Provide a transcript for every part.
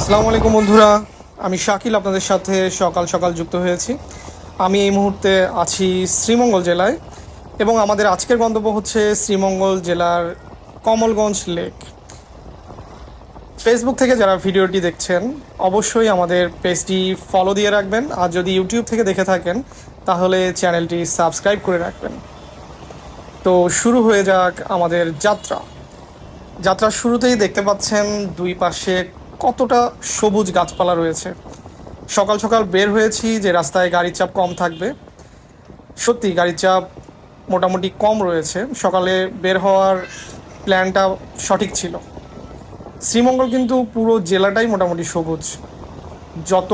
আসসালামু আলাইকুম বন্ধুরা। আমি শাকিল আপনাদের সাথে সকাল সকাল যুক্ত হয়েছি। আমি এই মুহূর্তে আছি শ্রীমঙ্গল জেলায় এবং আমাদের আজকের গন্তব্য হচ্ছে শ্রীমঙ্গল জেলার কমলগঞ্জ লেক। ফেসবুক থেকে যারা ভিডিওটি দেখছেন, অবশ্যই আমাদের পেজটি ফলো দিয়ে রাখবেন। আর যদি ইউটিউব থেকে দেখে থাকেন, তাহলে চ্যানেলটি সাবস্ক্রাইব করে রাখবেন। তো শুরু হয়ে যাক আমাদের যাত্রা। যাত্রার শুরুতেই দেখতে পাচ্ছেন দুই পাশে কতটা সবুজ গাছপালা রয়েছে। সকাল সকাল বের হয়েছি যে রাস্তায় গাড়ির চাপ কম থাকবে। সত্যি গাড়ির চাপ মোটামুটি কম রয়েছে। সকালে বের হওয়ার প্ল্যানটা সঠিক ছিল। শ্রীমঙ্গল কিন্তু পুরো জেলাটাই মোটামুটি সবুজ। যত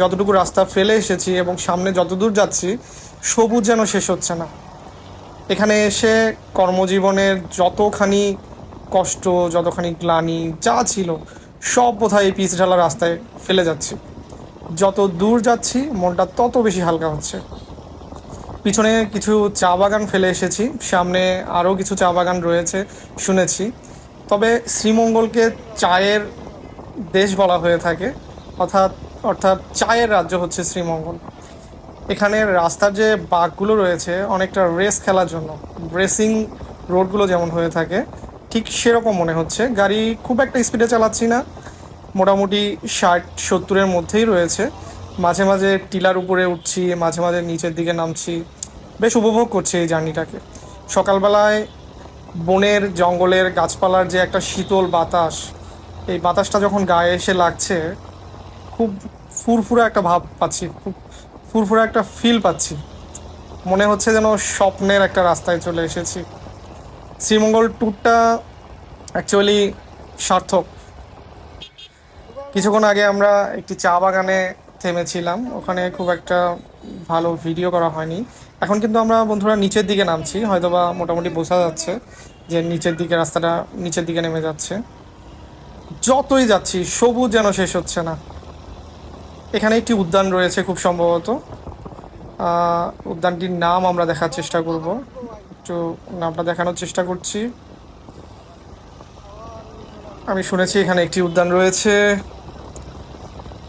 যতটুকু রাস্তা ফেলে এসেছি এবং সামনে যতদূর যাচ্ছি, সবুজ যেন শেষ হচ্ছে না। এখানে এসে কর্মজীবনের যতখানি কষ্ট, যতখানি গ্লানি, যা ছিল সব বোধহয় পিচ ঢালা রাস্তায় ফেলে যাচ্ছি। যত দূর যাচ্ছি, মনটা তত বেশি হালকা হচ্ছে। পিছনে কিছু চা বাগান ফেলে এসেছি, সামনে আরও কিছু চা বাগান রয়েছে, শুনেছি। তবে শ্রীমঙ্গলকে চায়ের দেশ বলা হয়ে থাকে, অর্থাৎ অর্থাৎ চায়ের রাজ্য হচ্ছে শ্রীমঙ্গল। এখানের রাস্তার যে বাঘগুলো রয়েছে, অনেকটা রেস খেলার জন্য, রেসিং রোডগুলো যেমন হয়ে থাকে ঠিক সেরকম মনে হচ্ছে। গাড়ি খুব একটা স্পিডে চালাচ্ছি না। মোটামুটি ষাট, সত্তরের মধ্যেই রয়েছে। মাঝে মাঝে টিলার উপরে উঠছি, মাঝে মাঝে নিচের দিকে নামছি। বেশ উপভোগ করছি এই জার্নিটাকে। সকালবেলায় বনের জঙ্গলের গাছপালার যে একটা শীতল বাতাস, এই বাতাসটা যখন গায়ে এসে লাগছে, খুব ফুরফুরে একটা ভাব পাচ্ছি, খুব ফুরফুরা একটা ফিল পাচ্ছি। মনে হচ্ছে যেন স্বপ্নের একটা রাস্তায় চলে এসেছি। শ্রীমঙ্গল ট্যুরটা অ্যাকচুয়ালি সার্থক। কিছুক্ষণ আগে আমরা একটি চা বাগানে থেমেছিলাম, ওখানে খুব একটা ভালো ভিডিও করা হয়নি। এখন কিন্তু আমরা বন্ধুরা নিচের দিকে নামছি, হয়তোবা মোটামুটি বোঝা যাচ্ছে যে নিচের দিকে, রাস্তাটা নিচের দিকে নেমে যাচ্ছে। যতই যাচ্ছি, সবুজ যেন শেষ হচ্ছে না। এখানে একটি উদ্যান রয়েছে খুব সম্ভবত। উদ্যানটির নাম আমরা দেখার চেষ্টা করব। একটু নামটা দেখানোর চেষ্টা করছি। আমি শুনেছি এখানে একটি উদ্যান রয়েছে।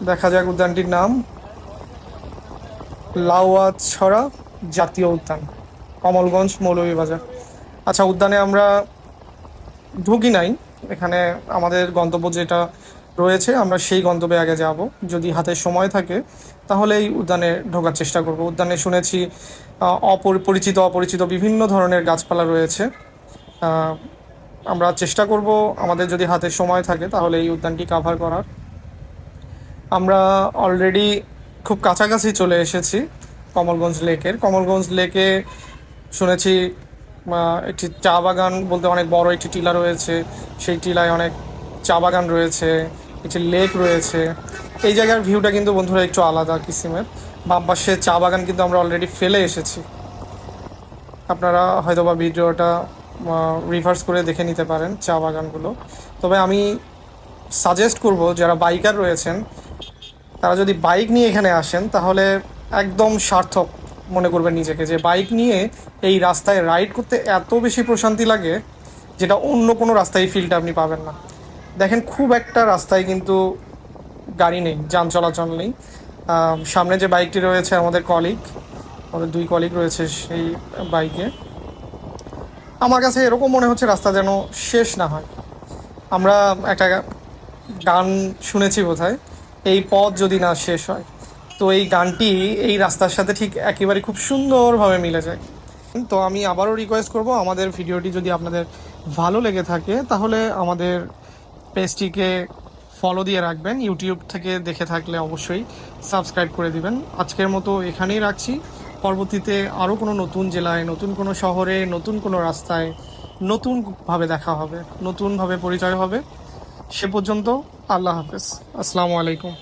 দেখা যাক উদ্যানটির নাম। লাউয়াছড়া জাতীয় উদ্যান, কমলগঞ্জ মৌলভীবাজার। আচ্ছা উদ্যানে আমরা ঢুকি নাই। এখানে আমাদের গন্তব্য যেটা রয়েছে আমরা সেই গন্তব্যে আগে যাব। যদি হাতে সময় থাকে তাহলে এই উদ্যানে ঢোকার চেষ্টা করব। উদ্যানে শুনেছি আহ, অপরি- পরিচিত অপরিচিত বিভিন্ন ধরনের গাছপালা রয়েছে। আমরা চেষ্টা করব আমাদের যদি হাতে সময় থাকে তাহলে এই উদ্যানটি কাভার করার। আমরা অলরেডি খুব কাছাকাছি চলে এসেছি কমলগঞ্জ লেকের। কমলগঞ্জ লেকে শুনেছি একটি চা বাগান বলতে অনেক বড় একটি টিলা রয়েছে। সেই টিলায় অনেক চা বাগান রয়েছে, একটি লেক রয়েছে। এই জায়গার ভিউটা কিন্তু বন্ধুরা একটু আলাদা কিসিমের। বাম পাশে চা বাগান কিন্তু আমরা অলরেডি ফেলে এসেছি। আপনারা হয়তো বা ভিডিওটা রিভার্স করে দেখে নিতে পারেন চা বাগানগুলো। তবে আমি সাজেস্ট করব, যারা বাইকার রয়েছেন, তারা যদি বাইক নিয়ে এখানে আসেন, তাহলে একদম সার্থক মনে করবেন নিজেকে যে বাইক নিয়ে এই রাস্তায় রাইড করতে এত বেশি প্রশান্তি লাগে, যেটা অন্য কোনো রাস্তায় ফিলটা আপনি পাবেন না। দেখেন, খুব একটা রাস্তায় কিন্তু গাড়ি নেই, যান চলাচল নেই। সামনে যে বাইকটি রয়েছে আমাদের কলিগ আমাদের দুই কলিগ রয়েছে সেই বাইকে। আমার কাছে এরকম মনে হচ্ছে রাস্তা যেন শেষ না হয়। আমরা একটা গান শুনেছি বোধহয়, এই পথ যদি না শেষ হয়। তো এই গানটি এই রাস্তার সাথে ঠিক একেবারে খুব সুন্দরভাবে মিলে যায়। তো আমি আবারও রিকোয়েস্ট করব, আমাদের ভিডিওটি যদি আপনাদের ভালো লেগে থাকে, তাহলে আমাদের পেজটিকে ফলো দিয়ে রাখবেন ইউটিউব থেকে দেখে থাকলে অবশ্যই সাবস্ক্রাইব করে দিবেন। আজকের মতো এখানেই রাখছি। পরবর্তীতে আরও কোনো নতুন জেলায়, নতুন কোনো শহরে, নতুন কোনো রাস্তায় নতুনভাবে দেখা হবে, নতুনভাবে পরিচয় হবে। সে পর্যন্ত আল্লাহ হাফেজ। আসসালামু আলাইকুম।